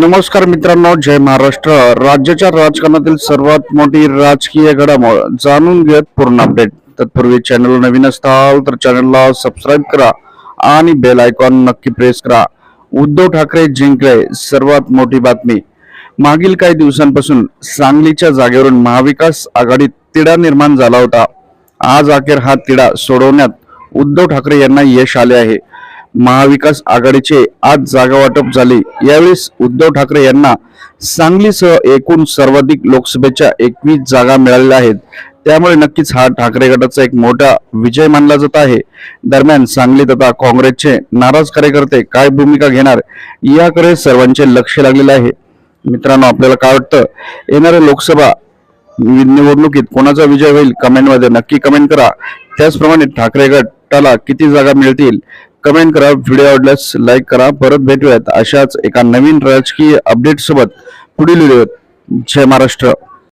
नमस्कार मित्रांनो जय महाराष्ट्र. राज्याच्या राजकारणातील सर्वात मोठी राजकीय घडामोड जाणून घेत पूर्ण अपडेट तत्पूर्वी चॅनल नवीन असताल तर चॅनलला सबस्क्राईब करा आणि बेल आयकॉन नक्की प्रेस करा. उद्धव ठाकरे जिंकले सर्वात मोठी बातमी. मागील काही दिवसांपासून सांगलीच्या जागेवरून महाविकास आघाडीत तिढा निर्माण झाला होता. आज अखेर हा तिढा सोडवण्यात उद्धव ठाकरे यांना यश आले आहे. महाविकास आघाडीचे आज जागा वाटप झाले. यावेळेस उद्धव ठाकरे यांना सांगलीसह एकूण सर्वाधिक लोकसभेच्या एकवीस जागा मिळालेल्या आहेत. त्यामुळे नक्कीच हा ठाकरे गटाचा एक मोठा विजय मानला जात आहे. दरम्यान सांगली तथा काँग्रेसचे नाराज कार्यकर्ते काय भूमिका घेणार याकडे सर्वांचे लक्ष लागलेले आहे. मित्रांनो आपल्याला काय वाटतं? येणाऱ्या लोकसभा निवडणुकीत कोणाचा विजय होईल? कमेंटमध्ये नक्की कमेंट करा. त्याचप्रमाणे ठाकरे गटाला किती जागा मिळतील? कमेंट करा व्हिडिओ आवडल्यास लाईक करा. परत भेटूयात अशाच एका नवीन राजकीय अपडेट सोबत. पुढील व्हिडिओ जय महाराष्ट्र.